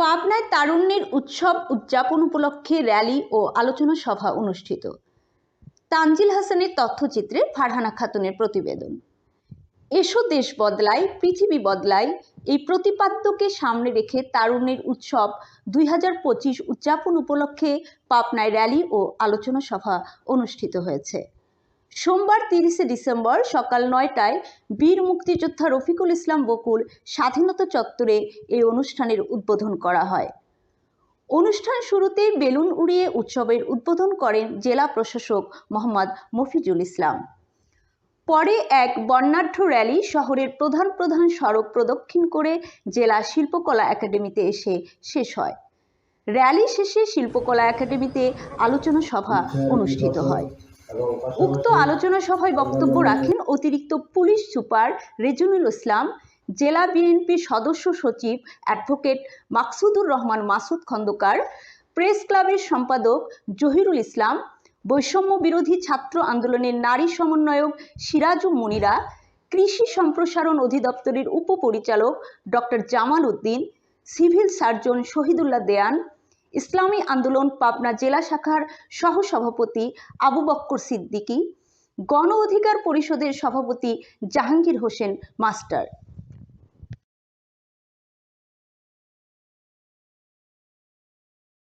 পাবনায় তারুণ্যের উৎসব উদযাপন উপলক্ষে র্যালি ও আলোচনা সভা অনুষ্ঠিত। তানজিল হাসানের তথ্যচিত্রে ফারহানা খাতুনের প্রতিবেদন। এসো দেশ বদলায়, পৃথিবী বদলায়, এই প্রতিপাদ্যকে সামনে রেখে তারুণ্যের উৎসব দুই হাজার পঁচিশ উদযাপন উপলক্ষে পাবনায় র্যালি ও আলোচনা সভা অনুষ্ঠিত হয়েছে। সোমবার তিরিশে ডিসেম্বর সকাল নয়টায় বীর মুক্তিযোদ্ধা রফিকুল ইসলাম বকুল স্বাধীনতা চত্বরে এই অনুষ্ঠানের উদ্বোধন করা হয়। অনুষ্ঠান শুরুতে বেলুন উড়িয়ে উৎসবের উদ্বোধন করেন জেলা প্রশাসক মোহাম্মদ মফিজুল ইসলাম। পরে এক বর্ণাঢ্য র্যালি শহরের প্রধান প্রধান সড়ক প্রদক্ষিণ করে জেলা শিল্পকলা একাডেমিতে এসে শেষ হয়। র্যালি শেষে শিল্পকলা একাডেমিতে আলোচনা সভা অনুষ্ঠিত হয়। উক্ত আলোচনা সভায় বক্তব্য রাখেন অতিরিক্ত পুলিশ সুপার রেজনুল ইসলাম, জেলা বিএনপির সদস্য সচিব অ্যাডভোকেট মাকসুদুর রহমান মাসুদ খন্দকার, প্রেস ক্লাবের সম্পাদক জহিরুল ইসলাম, বৈষম্য বিরোধী ছাত্র আন্দোলনের নারী সমন্বয়ক সিরাজু মনিরা, কৃষি সম্প্রসারণ অধিদপ্তরের উপপরিচালক doctor Jamal Uddin, civil surgeon Shahidullah Dewan Islami Andolan Pabna জেলা শাখার সহসভাপতি আবু বক্কর সিদ্দিকী, গণ অধিকার পরিষদের সভাপতি জাহাঙ্গীর হোসেন মাস্টার।